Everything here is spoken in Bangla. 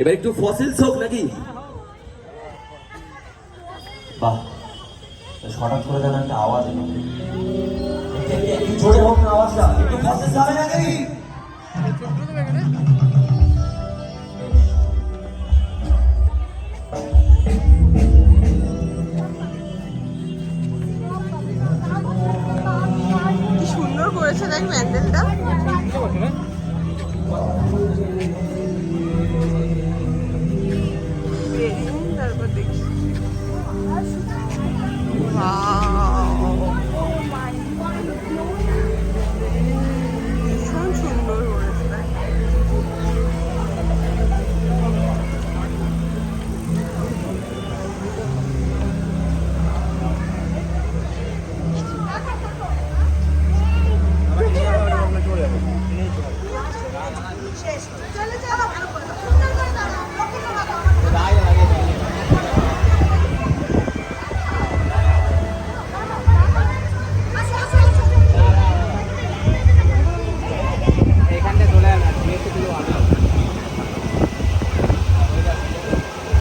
এবার একটু ফসিলস হোক নাকি? বাহ হঠাৎ করে যেন একটা আওয়াজ এলো। সুন্দর করেছে দেখ ম্যান্ডেলটা শেষ চলে যাও ভালো করে